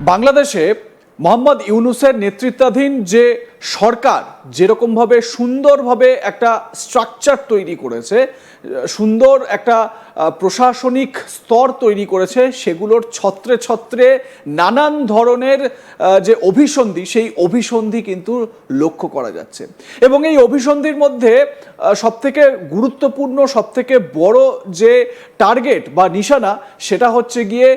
বাংলাদেশে মোহাম্মদ ইউনুসের নেতৃত্বাধীন যে সরকার যেরকমভাবে সুন্দরভাবে একটা স্ট্রাকচার তৈরি করেছে, সুন্দর একটা প্রশাসনিক স্তর তৈরি করেছে, সেগুলোর ছত্রে ছত্রে নানান ধরনের যে অভিসন্ধি, সেই অভিসন্ধি কিন্তু লক্ষ্য করা যাচ্ছে। এবং এই অভিসন্ধির মধ্যে সব থেকে গুরুত্বপূর্ণ, সবথেকে বড় যে টার্গেট বা নিশানা, সেটা হচ্ছে গিয়ে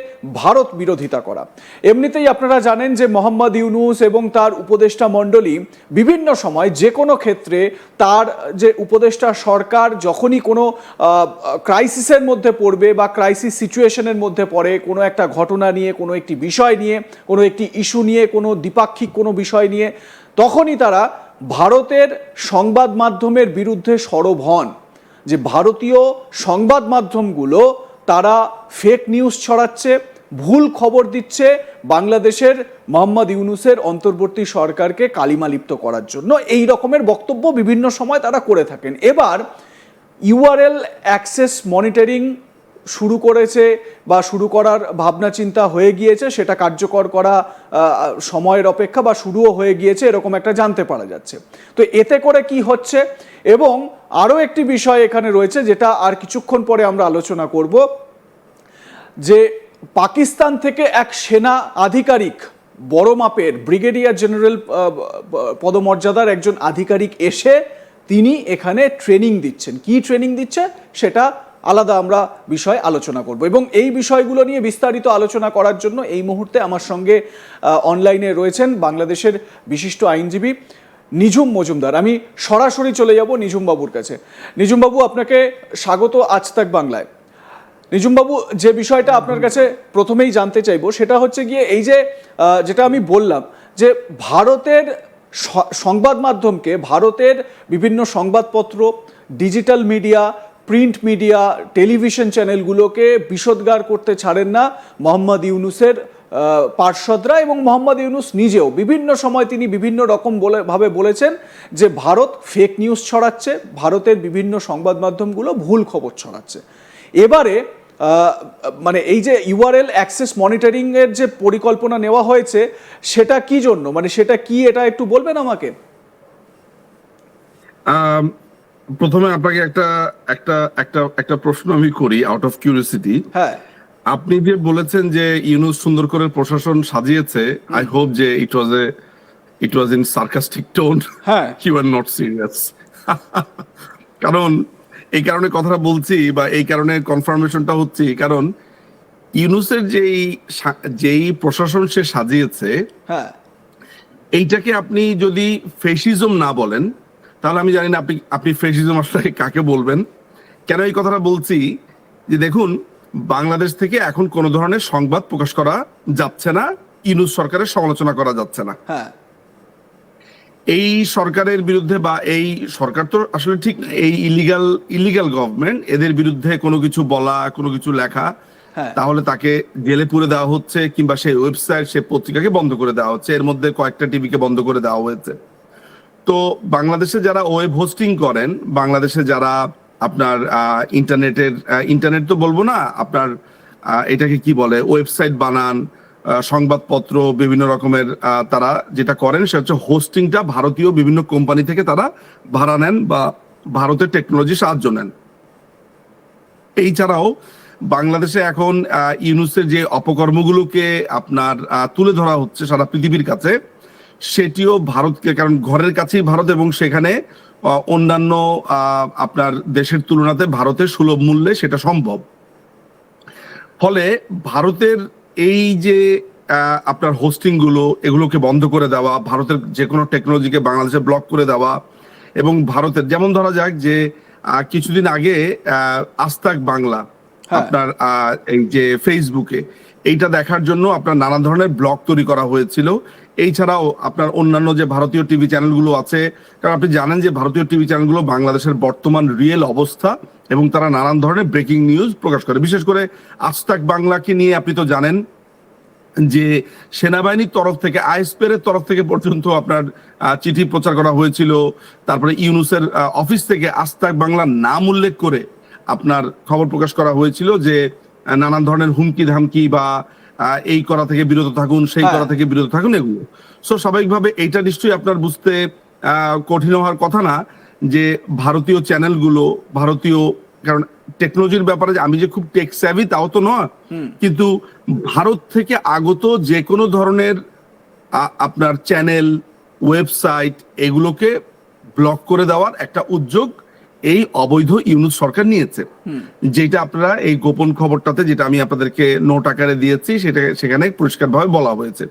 ভারত বিরোধিতা করা। এমনিতেই আপনারা জানেন যে মোহাম্মদ ইউনুস এবং তার উপদেষ্টা মণ্ডলী বিভিন্ন সময় যে কোনো ক্ষেত্রে তার যে উপদেষ্টা সরকার যখনই কোনো ক্রাইসিসের মধ্যে পড়বে বা ক্রাইসিস সিচুয়েশনের মধ্যে পড়ে, কোনো একটা ঘটনা নিয়ে, কোনো একটি বিষয় নিয়ে, কোনো একটি ইস্যু নিয়ে, কোনো দ্বিপাক্ষিক কোনো বিষয় নিয়ে, তখনই তারা ভারতের সংবাদ মাধ্যমের বিরুদ্ধে সরব হন। যে ভারতীয় সংবাদ মাধ্যমগুলো তারা ফেক নিউজ ছড়াচ্ছে ভুল খবর দিচ্ছে বাংলাদেশের মোহাম্মদ ইউনুসের অন্তর্বর্তী সরকারকে কালিমালিপ্ত করার জন্য। এই রকমের বক্তব্য বিভিন্ন সময় তারা করে থাকেন। এবার ইউআরএল অ্যাক্সেস মনিটরিং শুরু করেছে বা শুরু করার ভাবনা চিন্তা হয়ে গিয়েছে, সেটা কার্যকর করা সময়ের অপেক্ষা বা শুরুও হয়ে গিয়েছে, এরকম একটা জানতে পারা যাচ্ছে। তো এতে করে কি হচ্ছে? এবং আরও একটি বিষয় এখানে রয়েছে যেটা আর কিছুক্ষণ পরে আমরা আলোচনা করব, যে পাকিস্তান থেকে এক সেনা আধিকারিক, বড় মাপের, ব্রিগেডিয়ার জেনারেল পদমর্যাদার একজন আধিকারিক এসে তিনি এখানে ট্রেনিং দিচ্ছেন। কি ট্রেনিং দিচ্ছে? সেটা আলাদা আমরা বিষয় আলোচনা করব। এবং এই বিষয়গুলো নিয়ে বিস্তারিত আলোচনা করার জন্য এই মুহূর্তে আমার সঙ্গে অনলাইনে রয়েছেন বাংলাদেশের বিশিষ্ট আইনজীবী নিঝুম মজুমদার। আমি সরাসরি চলে যাব নিঝুম বাবুর কাছে। নিঝুম বাবু আপনাকে স্বাগত আজ তাক বাংলায়। নিজুমবাবু, যে বিষয়টা আপনার কাছে প্রথমেই জানতে চাইব, সেটা হচ্ছে গিয়ে এই যে যেটা আমি বললাম, যে ভারতের সংবাদ মাধ্যমকে ভারতের বিভিন্ন সংবাদপত্র, digital media, print media, television চ্যানেলগুলোকে বিষোদ্গার করতে ছাড়েন না মোহাম্মদ ইউনুসের পার্ষদরা এবং মোহাম্মদ ইউনুস নিজেও। বিভিন্ন সময় তিনি বিভিন্ন রকম বলে, ভাবে বলেছেন যে ভারত ফেক নিউজ ছড়াচ্ছে, ভারতের বিভিন্ন সংবাদ মাধ্যমগুলো ভুল খবর ছড়াচ্ছে। এবারে মানে এই যে ইউআরএল অ্যাক্সেস মনিটরিং এর যে পরিকল্পনা নেওয়া হয়েছে সেটা কি জন্য? মানে সেটা কি এটা একটু বলবেন আমাকে? আম, প্রথমে আপনাকে একটা একটা একটা একটা প্রশ্ন আমি করি আউট অফ কিউরিয়াসিটি হ্যাঁ। আপনি যে বলেছেন যে ইউনুস সুন্দর করে প্রশাসন সাজিয়েছে আই হোপ যে it was a it was in sarcastic tone হ্যাঁ। ইউ আর নট সিরিয়াস কারণ এই কারণে কথাটা বলছি বা এই কারণে কনফার্মেশনটা হচ্ছে কারণ ইউনুসের যেই যেই প্রশাসন সে সাজিয়েছে হ্যাঁ। এইটাকে আপনি যদি ফেসিজম না বলেন তাহলে আমি জানি না আপনি আপনি ফেসিজম আসলে কাকে বলবেন। কেন এই কথাটা বলছি? যে দেখুন বাংলাদেশ থেকে এখন কোনো ধরনের সংবাদ প্রকাশ করা যাচ্ছে না ইনুস সরকারের সমালোচনা করা যাচ্ছে না। হ্যাঁ। এই সরকারের বিরুদ্ধে বা এই সরকার তো আসলে ঠিক না, এই ইলিগাল ইলিগাল গভর্নমেন্ট এদের বিরুদ্ধে কোনো কিছু বলা কোনো কিছু লেখা হ্যাঁ। তাহলে তাকে জেলে পুরে দেওয়া হচ্ছে কিংবা সেই ওয়েবসাইট সে পত্রিকাকে বন্ধ করে দেওয়া হচ্ছে এর মধ্যে কয়েকটা টিভিকে বন্ধ করে দেওয়া হয়েছে তো বাংলাদেশে যারা ওয়েব হোস্টিং করেন বাংলাদেশে যারা আপনার ইন্টারনেটের ইন্টারনেট তো বলব না আপনার এটাকে কি বলে ওয়েবসাইট বানান সংবাদপত্র, বিভিন্ন রকমের তারা যেটা করেন সেটা হচ্ছে হোস্টিংটা ভারতীয় বিভিন্ন কোম্পানি থেকে তারা ভাড়া নেন বা ভারতের টেকনোলজি সাহায্য নেন। এই ছাড়াও বাংলাদেশে এখন ইউনুসের যে অপকর্মগুলোকে আপনার তুলে ধরা হচ্ছে সারা পৃথিবীর কাছে, সেটিও ভারতকে, কারণ ঘরের কাছেই ভারত এবং সেখানে অন্যান্য আপনার দেশের তুলনাতে ভারতের সুলভ মূল্যে সেটা সম্ভব। ফলে ভারতের এই যে আপনার হোস্টিংগুলো এগুলোকে বন্ধ করে দেওয়া ভারতের যে কোনো টেকনোলজিকে বাংলাদেশে ব্লক করে দেওয়া এবং ভারতের যেমন ধরা যাক যে কিছুদিন আগে আস্তাক বাংলা হ্যাঁ। আপনার আহ, এই যে ফেসবুকে এইটা দেখার জন্য আপনার নানা ধরনের ব্লগ তৈরি করা হয়েছিল এই ছাড়াও আপনার অন্যান্য যে ভারতীয় টিভি চ্যানেলগুলো আছে, কারণ আপনি জানেন যে ভারতীয় টিভি চ্যানেলগুলো বাংলাদেশের বর্তমান রিয়েল অবস্থা এবং তারা নানান ধরনের ব্রেকিং নিউজ প্রকাশ করে। বিশেষ করে আজতাক বাংলাকে নিয়ে আপনি তো জানেন যে সেনাবাহিনীর তরফ থেকে আইএসপের তরফ থেকে পর্যন্ত আপনার চিঠি প্রচার করা হয়েছিল। তারপরে ইউনুসের অফিস থেকে আস্তাক বাংলার নাম উল্লেখ করে আপনার খবর প্রকাশ করা হয়েছিল যে নানান ধরনের হুমকি ধামকি বা এই করা থেকে বিরত থাকুন সেই হ্যাঁ। করা থেকে বিরত থাকুন এগুলো। সো স্বাভাবিকভাবে এইটা নিশ্চয়ই আপনার বুঝতে কঠিন হওয়ার কথা না যে ভারতীয় চ্যানেলগুলো ভারতীয় কারণ টেকনোলজির ব্যাপারে আমি যে খুব টেক স্যাভি তাও তো নয়। কিন্তু ভারত থেকে আগত যে কোনো ধরনের আপনার চ্যানেল ওয়েবসাইট এগুলোকে ব্লক করে দেওয়ার একটা উদ্যোগ এই অবৈধ ইউনুস সরকার নিয়েছে। যেটা আপনারা এই গোপন খবরটাতে যেটা আমি আপনাদেরকে নোট আকারে দিয়েছি সেটা সেখানে পরিষ্কারভাবে বলা হয়েছে।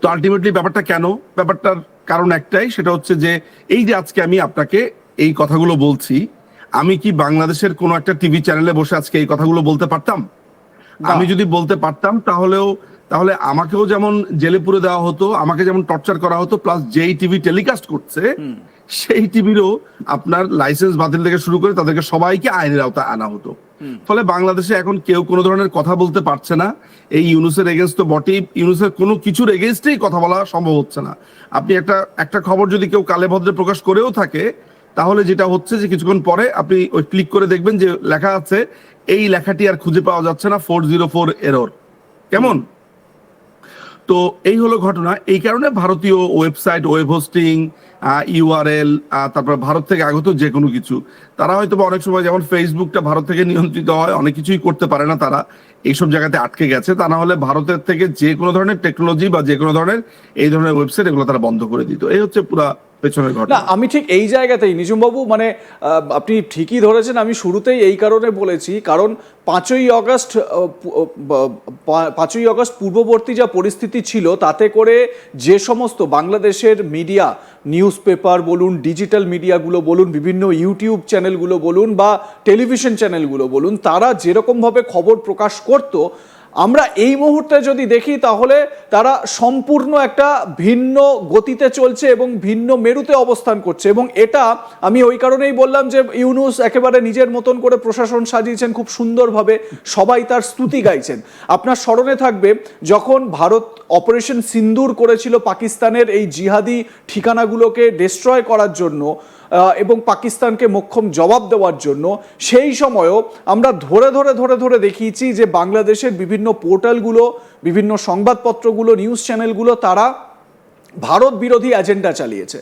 তো আলটিমেটলি ব্যাপারটা কেন? ব্যাপারটার কারণ একটাই সেটা হচ্ছে যে এই যে আজকে আমি আপনাকে এই কথাগুলো বলছি আমি কি বাংলাদেশের কোনো একটা টিভি চ্যানেলে বসে আজকে এই কথাগুলো বলতে পারতাম? আমি যদি বলতে পারতাম তাহলেও তাহলে আমাকেও যেমন জেলে পুরে দেওয়া হতো আমাকে যেমন টর্চার করা হতো প্লাস যেই টিভি টেলিকাস্ট করছে সেই টিভিরও আপনার লাইসেন্স বাতিল থেকে শুরু করে তাদেরকে সবাইকে আইনের আওতায় আনা হতো। ফলে বাংলাদেশে এখন কেউ কোনো ধরনের কথা বলতে পারছে না। এই ইউনুসের এগেনস্ট তো বটেই। ইউনুসের কোনো কিছুর এগেনস্টেই কথা বলা সম্ভব হচ্ছে না। আপনি একটা একটা খবর যদি কেউ কালে ভদ্রে প্রকাশ করেও থাকে তাহলে যেটা হচ্ছে যে কিছুক্ষণ পরে আপনি ওই ক্লিক করে দেখবেন যে লেখা আছে এই লেখাটি আর খুঁজে পাওয়া যাচ্ছে না ফোর জিরো ফোর এরর কেমন? তো এই হলো ঘটনা। এই কারণে ভারতীয় ওয়েবসাইট, ওয়েব হোস্টিং ইউআরএল তারপর ভারত থেকে আগত যে কোনো কিছু, তারা হয়তো অনেক সময় যেমন ফেসবুকটা ভারত থেকে নিয়ন্ত্রিত হয়, অনেক কিছুই করতে পারে না তারা, এইসব জায়গাতে আটকে গেছে। তা না হলে ভারতের থেকে যে কোনো ধরনের টেকনোলজি বা যে কোনো ধরনের এই ধরনের ওয়েবসাইট এগুলো তারা বন্ধ করে দিত। এই হচ্ছে পুরা পেছনের ঘটনা। আমি ঠিক এই জায়গাতেই নিজুমবাবু মানে আপনি ঠিকই ধরেছেন, আমি শুরুতেই এই কারণে বলেছি, কারণ পাঁচই অগস্ট পাঁচই অগস্ট পূর্ববর্তী যা পরিস্থিতি ছিল, তাতে করে যে সমস্ত বাংলাদেশের মিডিয়া নিউজ পেপার বলুন, ডিজিটাল মিডিয়াগুলো বলুন, বিভিন্ন ইউটিউব চ্যানেলগুলো বলুন বা টেলিভিশন চ্যানেলগুলো বলুন, তারা যেরকমভাবে খবর প্রকাশ করতো আমরা এই মুহূর্তে যদি দেখি তাহলে তারা সম্পূর্ণ একটা ভিন্ন গতিতে চলছে এবং ভিন্ন মেরুতে অবস্থান করছে এবং এটা আমি ওই কারণেই বললাম যে ইউনুস একেবারে নিজের মতন করে প্রশাসন সাজিয়েছেন খুব সুন্দরভাবে, সবাই তার স্তুতি গাইছেন। আপনার স্মরণে থাকবে যখন ভারত অপারেশন সিন্দুর করেছিল পাকিস্তানের এই জিহাদি ঠিকানাগুলোকে ডিস্ট্রয় করার জন্য এবং পাকিস্তানকে মোক্ষম জবাব দেওয়ার জন্য, সেই সময়ও আমরা ধরে ধরে ধরে ধরে দেখিয়েছি যে বাংলাদেশের বিভিন্ন পোর্টালগুলো, বিভিন্ন সংবাদপত্রগুলো, নিউজ চ্যানেলগুলো তারা ভারত বিরোধী এজেন্ডা চালিয়েছে।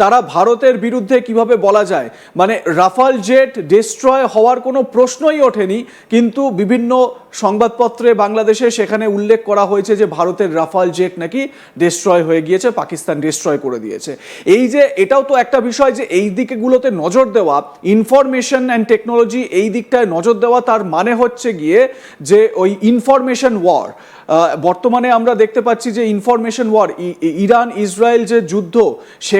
তারা ভারতের বিরুদ্ধে কীভাবে বলা যায় মানে রাফাল জেট ডিস্ট্রয় হওয়ার কোনো প্রশ্নই ওঠেনি, কিন্তু বিভিন্ন সংবাদপত্রে বাংলাদেশে সেখানে উল্লেখ করা হয়েছে যে ভারতের রাফাল জেট নাকি ডিস্ট্রয় হয়ে গিয়েছে, পাকিস্তান ডিস্ট্রয় করে দিয়েছে। এই যে এটাও তো একটা বিষয় যে এই দিকেগুলোতে নজর দেওয়া ইনফরমেশন অ্যান্ড টেকনোলজি এই দিকটায় নজর দেওয়া তার মানে হচ্ছে গিয়ে যে ওই ইনফরমেশন ওয়ার বর্তমানে আমরা দেখতে পাচ্ছি যে ইনফরমেশন ওয়ার ইরান ইসরায়েল যে যুদ্ধ, সে